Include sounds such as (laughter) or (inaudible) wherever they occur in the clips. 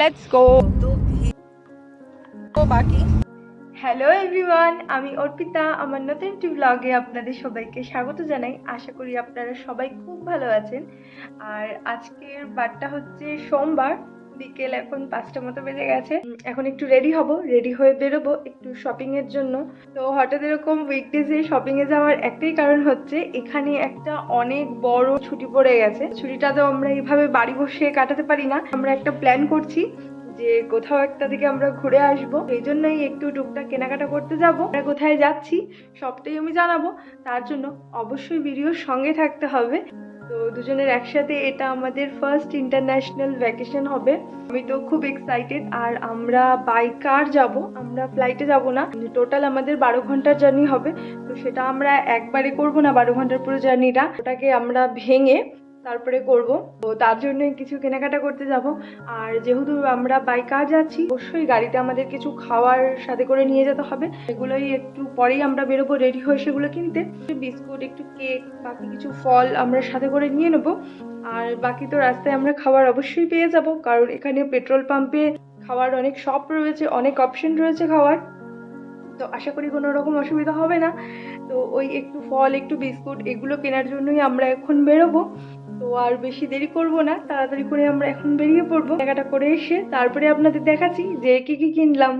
Let's go বাকি। Hello everyone আমি অর্পিতা আমার নতুন একটি ব্লগে আপনাদের সবাইকে স্বাগত জানাই। আশা করি আপনারা সবাই খুব ভালো আছেন। আর আজকের বারটা হচ্ছে সোমবার। বিকেল এখন পাঁচটা মতো বেজে গেছে। এখন একটু রেডি হব রেডি হয়ে বেরোবো একটু শপিং এর জন্য। তো হঠাৎ এরকম উইকডেজে শপিং এ যাওয়ার একটাই কারণ হচ্ছে, এখানে একটা অনেক বড় ছুটি পড়ে গেছে। ছুটিটা তো আমরা এইভাবে বাড়ি বসে কাটাতে পারি না। আমরা একটা প্ল্যান করছি যে কোথাও একটা থেকে আমরা ঘুরে আসব। এই জন্যই একটু টুকটাক কেনাকাটা করতে যাব। আমরা কোথায় যাচ্ছি সবটাই আমি জানাব। তার জন্য অবশ্যই ভিডিওর সঙ্গে থাকতে হবে। তো দুজনের একসাথে এটা আমাদের ফার্স্ট ইন্টারন্যাশনাল ভ্যাকেশন হবে। আমি তো খুব এক্সাইটেড আর আমরা বাই কার যাব, আমরা ফ্লাইটে যাব না। টোটাল আমাদের বারো ঘণ্টার জার্নি হবে। তো সেটা আমরা একবারে করব না, বারো ঘণ্টার পুরো জার্নিটা ওটাকে আমরা ভেঙে তারপরে করব। তো তার জন্য কিছু কেনাকাটা করতে যাব। আর যেহেতু আমরা বাই কার যাচ্ছি, অবশ্যই গাড়িতে আমাদের কিছু খাওয়ার সাথে করে নিয়ে যেতে হবে। সেগুলোই একটু পরেই আমরা বেরোবো রেডি হয়ে সেগুলো কিনতে। বিস্কুট, একটু কেক বাকি কিছু ফল আমরা সাথে করে নিয়ে নেব। আর বাকি তো রাস্তায় আমরা খাবার অবশ্যই পেয়ে যাব। কারণ এখানে পেট্রোল পাম্পে খাওয়ার অনেক শপ রয়েছে, অনেক অপশন রয়েছে খাওয়ার। তো আশা করি কোনো রকম অসুবিধা হবে না। তো ওই একটু ফল, একটু বিস্কুট এগুলো কেনার জন্যই আমরা এখন বেরোবো। তো আর বেশি দেরি করব না, তাড়াতাড়ি করে আমরা এখন বেরিয়ে পড়ব। কেনাকাটা করে এসে তারপরে আপনাদের দেখাচ্ছি যে কি কি কিনলাম।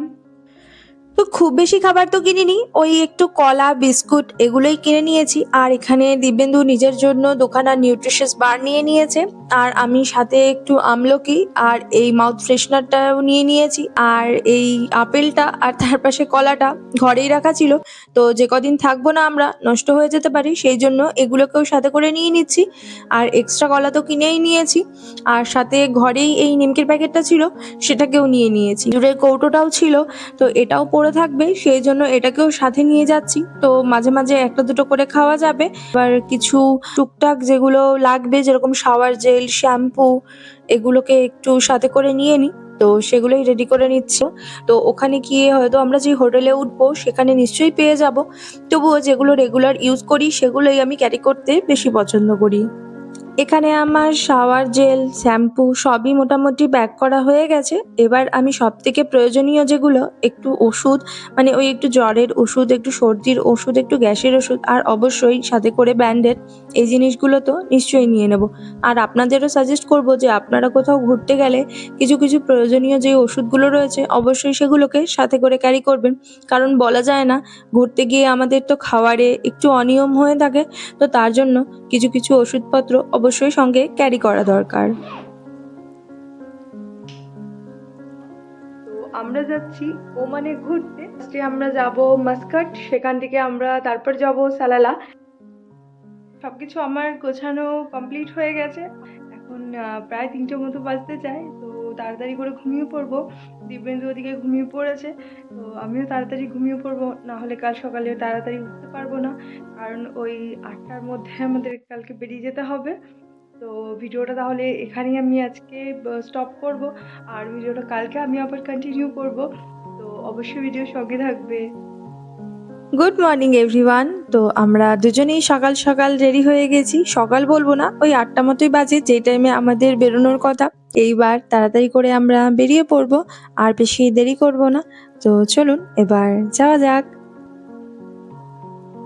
তো খুব বেশি খাবার তো কিনিনি, ওই একটু কলা, বিস্কুট এগুলোই কিনে নিয়েছি। আর এখানে দিব্যেন্দু নিজের জন্য দোকানা নিউট্রিশিয়াস বার নিয়ে নিয়েছে। আর আমি সাথে একটু আমলকি আর এই মাউথ ফ্রেশনারটাও নিয়ে নিয়েছি আর এই আপেলটা আর তার পাশে কলাটা ঘরেই রাখা ছিল। তো যে কদিন থাকব না আমরা, নষ্ট হয়ে যেতে পারি, সেই জন্য এগুলোকেও সাথে করে নিয়ে নিচ্ছি। আর এক্সট্রা কলা তো কিনেই নিয়েছি। আর সাথে ঘরেই এই নিমকির প্যাকেটটা ছিল, সেটাকেও নিয়ে নিয়েছি। জুড়ের কৌটোটাও ছিল, তো এটাও পড়ে থাকবে, সেই জন্য এটাকেও সাথে নিয়ে যাচ্ছি। তো মাঝে মাঝে একটা দুটো করে খাওয়া যাবে। এবার কিছু টুকটাক যেগুলো লাগবে, যেরকম শাওয়ার জেল শ্যাম্পু এগুলোকে একটু সাথে করে নিয়ে নিই তো সেগুলোই রেডি করে নিচ্ছে। তো ওখানে গিয়ে হয়তো আমরা যে হোটেলে উঠবো, সেখানে নিশ্চয়ই পেয়ে যাব। তবুও যেগুলো রেগুলার ইউজ করি, সেগুলোই আমি ক্যারি করতে বেশি পছন্দ করি। এখানে আমার শাওয়ার জেল, শ্যাম্পু সবই মোটামুটি ব্যাক করা হয়ে গেছে। এবার আমি সব থেকে প্রয়োজনীয় যেগুলো, একটু ওষুধ মানে ওই একটু জ্বরের ওষুধ, একটু সর্দির ওষুধ, একটু গ্যাসের ওষুধ, আর অবশ্যই সাথে করে ব্যান্ডেড, এই জিনিসগুলো তো নিশ্চয়ই নিয়ে নেব। আর আপনাদেরও সাজেস্ট করব যে আপনারা কোথাও ঘুরতে গেলে কিছু কিছু প্রয়োজনীয় যে ওষুধগুলো রয়েছে, অবশ্যই সেগুলোকে সাথে করে ক্যারি করবেন। কারণ বলা যায় না, ঘুরতে গিয়ে আমাদের তো খাওয়ারে একটু অনিয়ম হয়ে থাকে, তো তার জন্য কিছু কিছু ওষুধপত্র অবশ্যই সঙ্গে ক্যারি করা দরকার। আমরা যাচ্ছি ওমানে ঘুরতে। ফার্স্টে আমরা যাব মাস্কাট, সেখান থেকে আমরা তারপর যাব সালালা। সবকিছু আমার গোছানো কমপ্লিট হয়ে গেছে। এখন প্রায় তিনটে মতো বাজতে চায়, তো তাড়াতাড়ি করে ঘুমিয়ে পড়ব। দিব্যেন্দু ওদিকে ঘুমিয়ে পড়েছে। তো আমিও তাড়াতাড়ি ঘুমিয়ে পড়ব। না হলে কাল সকালে তাড়াতাড়ি উঠতে পারব না। কারণ ওই আটটার মধ্যে আমাদের কালকে বেরিয়ে যেতে হবে। তো ভিডিওটা তাহলে এখানেই আমি আজকে স্টপ করব। আর ভিডিওটা কালকে আমি আবার কন্টিনিউ করব। তো অবশ্যই ভিডিও সঙ্গে থাকবে। গুড মর্নিং এভরিওয়ান তো আমরা দুজনেই সকাল সকাল রেডি হয়ে গেছি। সকাল বলব না, ওই আটটা মতোই বাজে। যে টাইমে আমাদের বেরোনোর কথা। এইবার তাড়াতাড়ি করে আমরা বেরিয়ে পড়ব, আর বেশি দেরি করব না। তো চলুন, এবার যাওয়া যাক।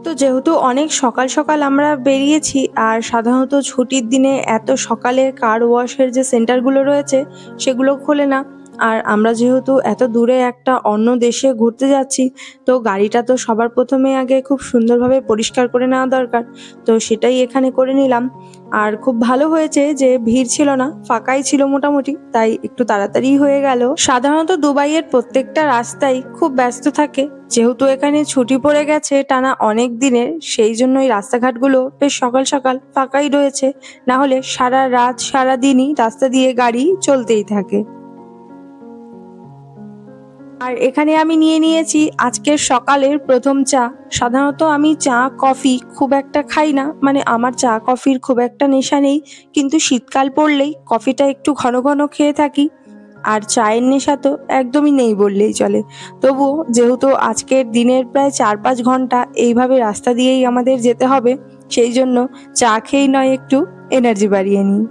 তো যেহেতু অনেক সকাল সকাল আমরা বেরিয়েছি, আর সাধারণত ছুটির দিনে এত সকালের কার ওয়াশের যে সেন্টারগুলো রয়েছে, সেগুলো খোলে না। আর আমরা যেহেতু এত দূরে একটা অন্য দেশে ঘুরতে যাচ্ছি, তো গাড়িটা তো সবার প্রথমে আগে খুব সুন্দরভাবে পরিষ্কার করে নেওয়া দরকার। তো সেটাই এখানে করে নিলাম। আর খুব ভালো হয়েছে যে ভিড় ছিল না, ফাঁকাই ছিল মোটামুটি, তাই একটু তাড়াতাড়ি হয়ে গেল। সাধারণত দুবাইয়ের প্রত্যেকটা রাস্তাই খুব ব্যস্ত থাকে, যেহেতু এখানে ছুটি পড়ে গেছে টানা অনেক দিনের, সেই জন্য এই রাস্তাঘাটগুলো বেশ সকাল সকাল ফাঁকাই রয়েছে না হলে সারা রাত, সারা দিনই রাস্তা দিয়ে গাড়ি চলতেই থাকে। আর এখানে আমি নিয়ে নিয়েছি আজকের সকালের প্রথম চা। সাধারণত আমি চা, কফি খুব একটা খাই না। মানে আমার চা, কফির খুব একটা নেশা নেই। কিন্তু শীতকাল পড়লেই কফিটা একটু ঘন ঘন খেয়ে থাকি। আর চায়ের নেশা তো একদমই নেই বললেই চলে। তবুও যেহেতু আজকের দিনের প্রায় চার পাঁচ ঘণ্টা এইভাবে রাস্তা দিয়েই আমাদের যেতে হবে, সেই জন্য চা খেয়েই নয়, একটু এনার্জি বাড়িয়ে নিই।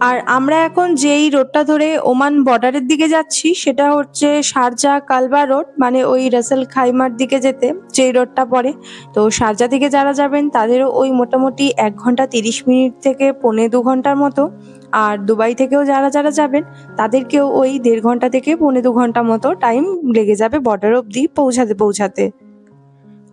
আর আমরা এখন যেই রোডটা ধরে ওমান বর্ডারের দিকে যাচ্ছি, সেটা হচ্ছে শারজা কালবা রোড মানে ওই রাসেল খাইমার দিকে যেতে, যেই রোডটা পড়ে। তো শারজা থেকে যারা যাবেন, তাদেরও ওই মোটামুটি এক ঘণ্টা তিরিশ মিনিট থেকে পৌনে দু ঘণ্টার মতো। আর দুবাই থেকেও যারা যারা যাবেন, তাদেরকেও ওই দেড় ঘণ্টা থেকে পৌনে দু ঘণ্টা মতো টাইম লেগে যাবে বর্ডার অবধি পৌঁছাতে পৌঁছাতে।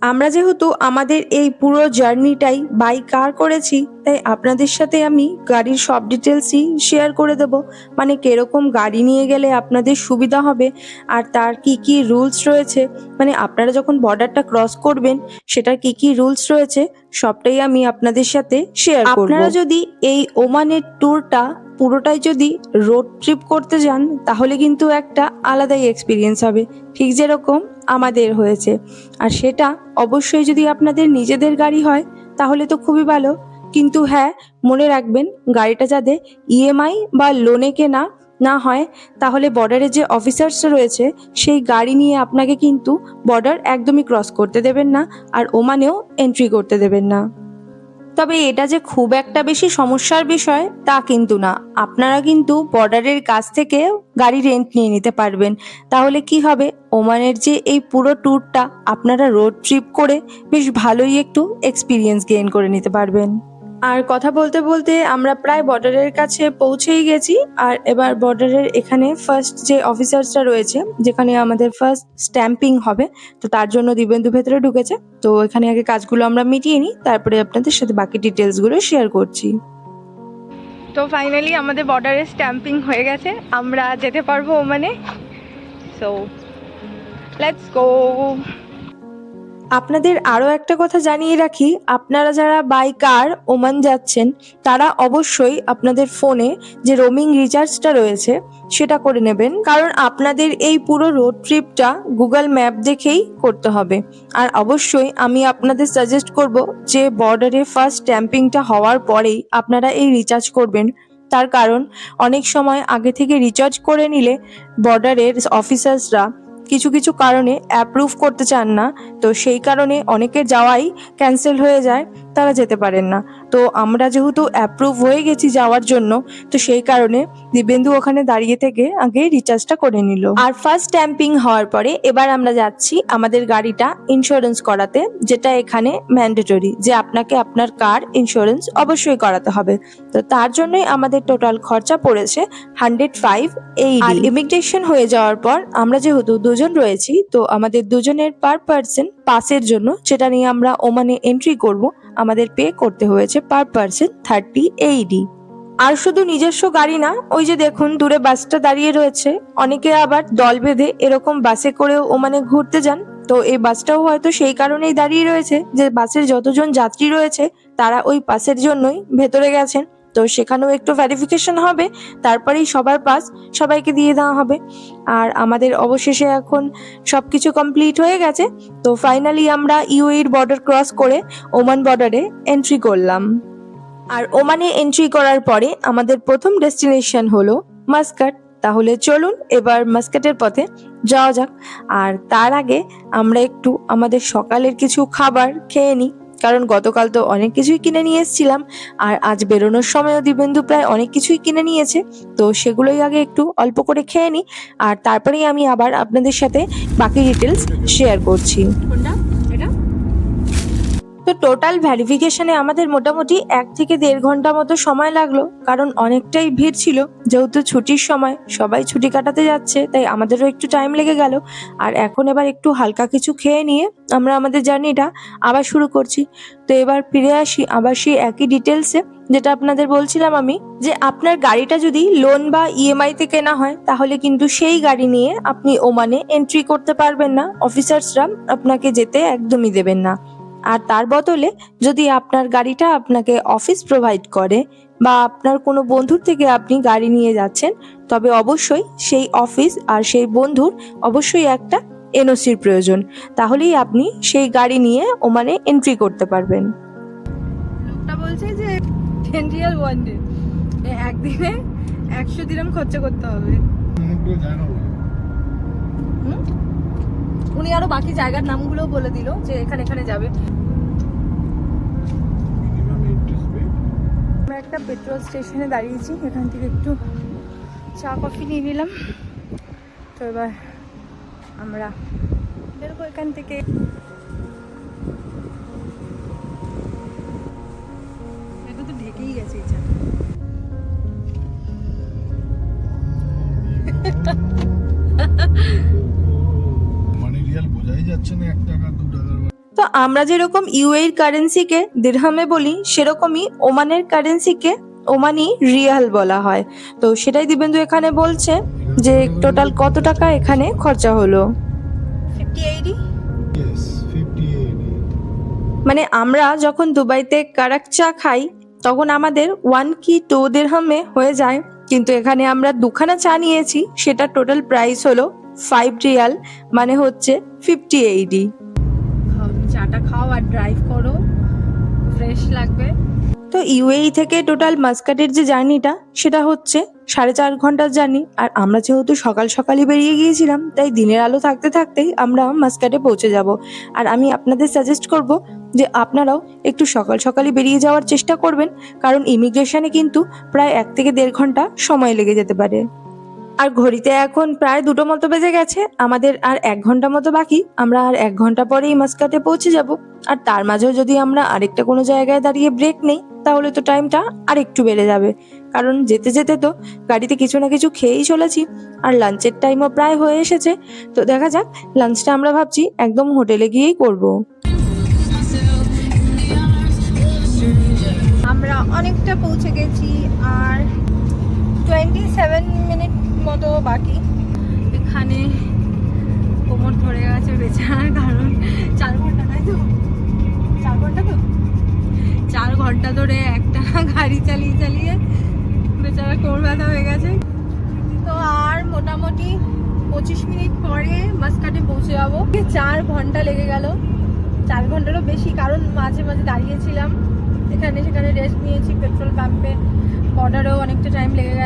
আমরা যেহেতু আমাদের এই পুরো জার্নিটাই বাই কার করেছি, তাই আপনাদের সাথে আমি গাড়ির সব ডিটেলসই শেয়ার করে দেব। মানে কীরকম গাড়ি নিয়ে গেলে আপনাদের সুবিধা হবে, আর তার কি কি রুলস রয়েছে। মানে আপনারা যখন বর্ডারটা ক্রস করবেন, সেটার কি কি রুলস রয়েছে, সবটাই আমি আপনাদের সাথে শেয়ার করব। আপনারা যদি এই ওমানের ট্যুরটা পুরোটাই যদি রোড ট্রিপ করতে যান, তাহলে কিন্তু একটা আলাদাই এক্সপিরিয়েন্স হবে। ঠিক যেরকম আমাদের হয়েছে। আর সেটা অবশ্যই যদি আপনাদের নিজেদের গাড়ি হয়, তাহলে তো খুবই ভালো। কিন্তু হ্যাঁ মনে রাখবেন, গাড়িটা যাতে ইএমআই বা লোনে কেনা না হয়, তাহলে বর্ডারে যে অফিসার্স রয়েছে, সেই গাড়ি নিয়ে আপনাকে কিন্তু বর্ডার একদমই ক্রস করতে দেবেন না, আর ওমানেও এন্ট্রি করতে দেবেন না। তবে এটা যে খুব একটা বেশি সমস্যার বিষয়, তা কিন্তু না। আপনারা কিন্তু বর্ডারের কাছ থেকে গাড়ি রেন্ট নিয়ে নিতে পারবেন। তাহলে কি হবে? ওমানের যে এই পুরো ট্যুরটা আপনারা রোড ট্রিপ করে বেশ ভালোই একটু এক্সপিরিয়েন্স গেইন করে নিতে পারবেন। আর কথা বলতে বলতে আমরা প্রায় বর্ডারের কাছে পৌঁছেই গেছি। আর এবার বর্ডারের এখানে ফার্স্ট যে অফিসার্সরা রয়েছে, যেখানে আমাদের ফার্স্ট স্ট্যাম্পিং হবে, তো তার জন্য দিবেন্দু ভেতরে ঢুকেছে। তো এখানে আগে কাজগুলো আমরা মিটিয়ে নিই, তারপরে আপনাদের সাথে বাকি ডিটেলসগুলো শেয়ার করছি। তো ফাইনালি আমাদের বর্ডারে স্ট্যাম্পিং হয়ে গেছে। আমরা যেতে পারব ওমানে। সো লেটস গো আপনাদের আরও একটা কথা জানিয়ে রাখি, আপনারা যারা বাই কার ওমান যাচ্ছেন, তারা অবশ্যই আপনাদের ফোনে যে রোমিং রিচার্জটা রয়েছে, সেটা করে নেবেন। কারণ আপনাদের এই পুরো রোড ট্রিপটা গুগল ম্যাপ দেখেই করতে হবে। আর অবশ্যই আমি আপনাদের সাজেস্ট করব যে বর্ডারে ফার্স্ট স্ট্যাম্পিংটা হওয়ার পরেই আপনারা এই রিচার্জ করবেন। তার কারণ, অনেক সময় আগে থেকে রিচার্জ করে নিলে বর্ডারের অফিসার্সরা কিছু কিছু কারণে অ্যাপ্রুভ করতে চান না, তো সেই কারণে অনেকের যাওয়াই ক্যান্সেল হয়ে যায়। তারা যেতে পারেন না। তো আমরা যেহেতু অ্যাপ্রুভ হয়ে গেছি যাওয়ার জন্য তো সেই কারণে দিবেন্দু ওখানে দাঁড়িয়ে থেকে আগে রিচার্জটা করে নিল। আর ফার্স্ট স্ট্যাম্পিং হওয়ার পরে এবার আমরা যাচ্ছি আমাদের গাড়িটা ইন্স্যুরেন্স করাতে যেটা এখানে ম্যান্ডেটরি যে আপনাকে আপনার কার ইন্স্যুরেন্স অবশ্যই করাতে হবে। তো তার জন্যই আমাদের টোটাল খরচা পড়েছে হান্ড্রেড ফাইভ এই আর ইমিগ্রেশন হয়ে যাওয়ার পর আমরা যেহেতু দুজন রয়েছি তো আমাদের দুজনের পার পার্সন পাসের জন্য, যেটা নিয়ে আমরা ওমানে এন্ট্রি করব, আমাদের পে করতে হয়েছে পার পার্সন থার্টি এইডি আর শুধু নিজস্ব গাড়ি না, ওই যে দেখুন, দূরে বাসটা দাঁড়িয়ে রয়েছে। অনেকে আবার দল বেঁধে এরকম বাসে করেও ওমানে ঘুরতে যান। তো এই বাসটাও হয়তো সেই কারণেই দাঁড়িয়ে রয়েছে যে বাসের যতজন যাত্রী রয়েছে, তারা ওই পাসের জন্যই ভেতরে গেছেন। তো সেখানেও একটু ভেরিফিকেশন হবে, তারপরেই সবার পাস সবাইকে দিয়ে দেওয়া হবে। আর আমাদের অবশেষে এখন সব কিছু কমপ্লিট হয়ে গেছে, তো ফাইনালি আমরা ইউএর বর্ডার ক্রস করে ওমান বর্ডারে এন্ট্রি করলাম। আর ওমানে এন্ট্রি করার পরে আমাদের প্রথম ডেস্টিনেশন হলো মাস্কাট তাহলে চলুন এবার মাস্কাটের পথে যাওয়া যাক। আর তার আগে আমরা একটু আমাদের সকালের কিছু খাবার খেয়ে নিই। কারণ গতকাল তো অনেক কিছুই কিনে নিয়ে এসেছিলাম, আর আজ বেরোনোর সময়ও দিবেন্দু প্রায় অনেক কিছুই কিনে নিয়েছে। তো সেগুলোই আগে একটু অল্প করে খেয়ে নিই আর তারপরেই আমি আবার আপনাদের সাথে বাকি ডিটেলস শেয়ার করছি। তো টোটাল ভ্যারিফিকেশনে আমাদের মোটামুটি এক থেকে দেড় ঘণ্টা মতো সময় লাগল, কারণ অনেকটাই ভিড় ছিল। যেহেতু ছুটির সময়, সবাই ছুটি কাটাতে যাচ্ছে, তাই আমাদেরও একটু টাইম লেগে গেল। আর এখন এবার একটু হালকা কিছু খেয়ে নিয়ে আমরা আমাদের জার্নিটা আবার শুরু করছি। তো এবার ফিরে আসি আবার সেই একই ডিটেলসে যেটা আপনাদের বলছিলাম আমি, যে আপনার গাড়িটা যদি লোন বা ইএমআই তে কেনা হয়, তাহলে কিন্তু সেই গাড়ি নিয়ে আপনি ওমানে এন্ট্রি করতে পারবেন না। অফিসার্সরা আপনাকে যেতে একদমই দেবেন না। আর তার বদলে যদি আপনার গাড়িটা আপনাকে অফিস প্রোভাইড করে বা আপনার কোনো বন্ধুর থেকে আপনি গাড়ি নিয়ে যাচ্ছেন তবে অবশ্যই সেই অফিস আর সেই বন্ধুর অবশ্যই একটা এনওসির প্রয়োজন। তাহলেই আপনি সেই গাড়ি নিয়ে ওমানে এন্ট্রি করতে পারবেন। লোকটা বলছে যে টেন রিয়াল ওয়ান ডে একদিনে একশো দিরাম খরচা করতে হবে। উনি আরও বাকি জায়গার নামগুলো বলে দিল যে এখানে এখানে যাবে। আমরা একটা পেট্রোল স্টেশনে দাঁড়িয়েছি, এখান থেকে একটু চা, কফি নিয়ে নিলাম। তো এবার আমরা বেরোবো এখান থেকে। এটা তো ঢেকেই গেছে এই (laughs) যাচ্ছে না এক টাকা দু টাকার তো আমরা যেরকম ইউএর কারেন্সিকে দিরহামে বলি সেরকমই ওমানের কারেন্সিকে ওমানি রিয়াল বলা হয়। তো সেটাই দিবেন্দু এখানে বলছে যে টোটাল কত টাকা এখানে খরচা হলো? মানে আমরা যখন দুবাইতে কারাক চা খাই তখন আমাদের ওয়ান কি টু দিরহামে হয়ে যায়। কিন্তু এখানে আমরা দুখানা চা নিয়েছি সেটা টোটাল প্রাইস হলো ফাইভ রিয়াল মানে হচ্ছে ফিফটি এইডি চাটা খাও আর ড্রাইভ করো ফ্রেশ লাগবে। তো ইউএই থেকে টোটাল মাস্কাটের যে জার্নিটা সেটা হচ্ছে সাড়ে চার ঘণ্টার জার্নি আর আমরা যেহেতু সকাল সকালই বেরিয়ে গিয়েছিলাম তাই দিনের আলো থাকতে থাকতেই আমরা মাস্কাটে পৌঁছে যাব। আর আমি আপনাদের সাজেস্ট করব যে আপনারাও একটু সকাল সকালই বেরিয়ে যাওয়ার চেষ্টা করবেন কারণ ইমিগ্রেশনে কিন্তু প্রায় এক থেকে দেড় ঘণ্টা সময় লেগে যেতে পারে। আর ঘড়িতে এখন প্রায় দুটো মতো বেজে গেছে। আমাদের আর এক ঘণ্টা মতো বাকি। আমরা আর এক ঘণ্টা পরেই মাস্কাটে পৌঁছে যাব। আর তার মাঝেও যদি আমরা আরেকটা কোনো জায়গায় দাঁড়িয়ে ব্রেক নেই, তাহলে তো টাইমটা আর একটু বেড়ে যাবে। কারণ যেতে যেতে তো গাড়িতে কিছু না কিছু খেয়েই চলেছি। আর লাঞ্চের টাইমও প্রায় হয়ে এসেছে। তো দেখা যাক লাঞ্চটা আমরা ভাবছি একদম হোটেলে গিয়েই করব। আমরা অনেকটা পৌঁছে গেছি, আর টোয়েন্টি সেভেন মিনিট মতো বাকি। এখানে কোমর ধরে গেছে বেচার কারণ চার ঘণ্টা, তাই তো? চার ঘণ্টা তো? চার ঘণ্টা ধরে একটা গাড়ি চালিয়ে চালিয়ে বেচারা কোমর ব্যথা হয়ে গেছে। তো আর মোটামুটি পঁচিশ মিনিট পরে মাসকাটে পৌঁছে যাব। চার ঘণ্টা লেগে গেল। চার ঘন্টারও বেশি, কারণ মাঝে মাঝে দাঁড়িয়েছিলাম। এখানে সেখানে রেস্ট নিয়েছি পেট্রোল পাম্পে বর্ডারেও অনেকটা টাইম লেগে গেছে।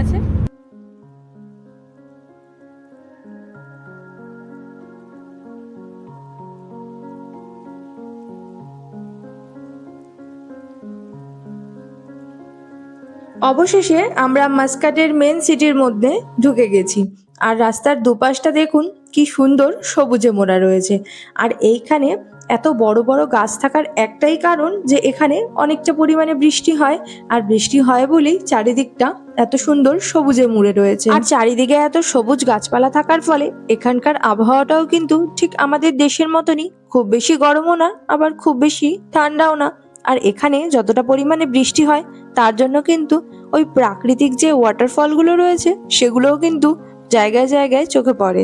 অবশেষে আমরা মাস্কাটের মেন সিটির মধ্যে ঢুকে গেছি। আর রাস্তার দুপাশটা দেখুন, কি সুন্দর সবুজে মোড়া রয়েছে। আর এইখানে এত বড় বড় গাছ থাকার একটাই কারণ যে এখানে অনেকটা পরিমাণে বৃষ্টি হয়। আর বৃষ্টি হয় বলেই চারিদিকটা এত সুন্দর সবুজে মুড়ে রয়েছে। আর চারিদিকে এত সবুজ গাছপালা থাকার ফলে এখানকার আবহাওয়াটাও কিন্তু ঠিক আমাদের দেশের মতনই। খুব বেশি গরমও না, আবার খুব বেশি ঠান্ডাও না। আর এখানে যতটা পরিমাণে বৃষ্টি হয় তার জন্য কিন্তু ওই প্রাকৃতিক যে ওয়াটারফলগুলো রয়েছে, সেগুলোও কিন্তু জায়গায় জায়গায় চোখে পড়ে।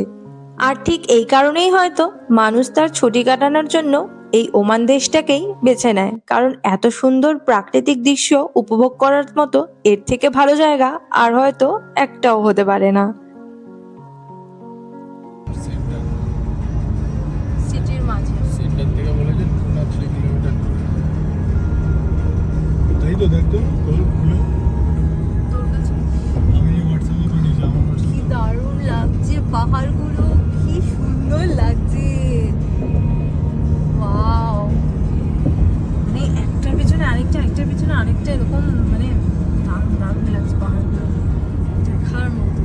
আর ঠিক এই কারণেই হয়তো মানুষ তার ছুটি কাটানোর জন্য এই ওমান দেশটাকেই বেছে নেয়। কারণ এত সুন্দর প্রাকৃতিক দৃশ্য উপভোগ করার মতো এর থেকে ভালো জায়গা আর হয়তো একটাও হতে পারে না। পাহাড়গুলো কি সুন্দর লাগছে। ওয়াও। মানে একটার পিছনে আরেকটা, একটার পিছনে আরেকটা এরকম মানে দারুণ দারুণ লাগছে পাহাড়গুলো। দেখার মতো।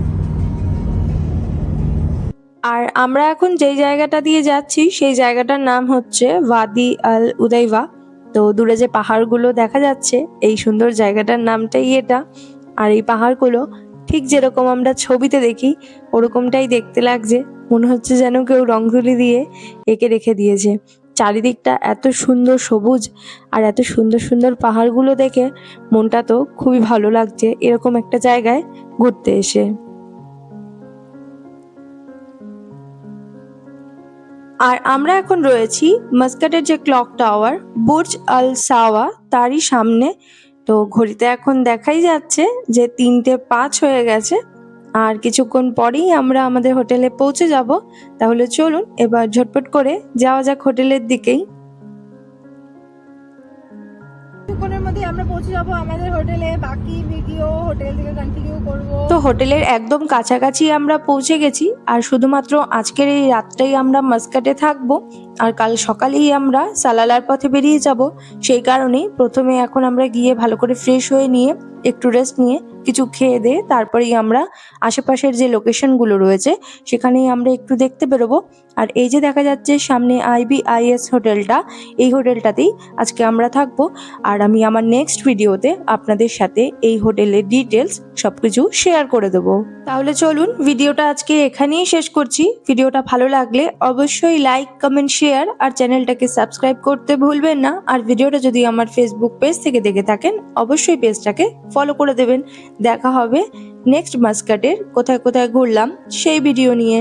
আর আমরা এখন যেই জায়গাটা দিয়ে যাচ্ছি, সেই জায়গাটার নাম হচ্ছে ওয়াদি আল উদাইবা। তো দূরে যে পাহাড়গুলো দেখা যাচ্ছে, এই সুন্দর জায়গাটার নামটাই এটা। আর এই পাহাড়গুলো ঠিক যেরকম আমরা ছবিতে দেখি, ওরকমটাই দেখতে লাগছে। মনে হচ্ছে যেন কেউ রংতুলি দিয়ে এঁকে রেখে দিয়েছে। চারিদিকটা এত সুন্দর সবুজ আর এত সুন্দর সুন্দর পাহাড়গুলো দেখে মনটা তো খুবই ভালো লাগছে এরকম একটা জায়গায় ঘুরতে এসে। আর আমরা এখন রয়েছি মাস্কাটের যে ক্লক টাওয়ার, বুর্জ আল সাওয়া তারই সামনে তো ঘড়িতে এখন দেখাই যাচ্ছে যে তিনটে পাঁচ হয়ে গেছে। আর কিছুক্ষণ পরেই আমরা আমাদের হোটেলে পৌঁছে যাব। তাহলে চলুন, এবার ঝটপট করে যাওয়া যাক হোটেলের দিকেই। কিছুক্ষণের আমরা পৌঁছে যাব আমাদের হোটেলে। বাকি ভিডিও হোটেল থেকে কন্টিনিউ করব। তো হোটেলের একদম কাছাকাছি আমরা পৌঁছে গেছি, আর শুধুমাত্র আজকের এই রাতটাই আমরা মাস্কাটে থাকব, আর কাল সকালেই আমরা সালালার পথে বেরিয়ে যাব। সেই কারণেই প্রথমে এখন আমরা গিয়ে ভালো করে ফ্রেশ হয়ে নিয়ে একটু রেস্ট নিয়ে কিছু খেয়ে দিয়ে তারপরেই আমরা আশেপাশের যে লোকেশনগুলো রয়েছে, সেখানেই আমরা একটু দেখতে বেরোবো। আর এই যে দেখা যাচ্ছে সামনে আইবিআইএস হোটেলটা, এই হোটেলটাতেই আজকে আমরা থাকব। আর আমি আমার নেক্সট ভিডিওতে আপনাদের সাথে এই হোটেলের ডিটেলস সব কিছু শেয়ার করে দেবো। তাহলে চলুন ভিডিওটা আজকে এখানেই শেষ করছি। ভিডিওটা ভালো লাগলে অবশ্যই লাইক কমেন্ট শেয়ার আর চ্যানেলটাকে সাবস্ক্রাইব করতে ভুলবেন না। আর ভিডিওটা যদি আমার ফেসবুক পেজ থেকে দেখে থাকেন, অবশ্যই পেজটাকে ফলো করে দেবেন। দেখা হবে। নেক্সট মাস্কাটের কোথায় কোথায় ঘুরলাম সেই ভিডিও নিয়ে।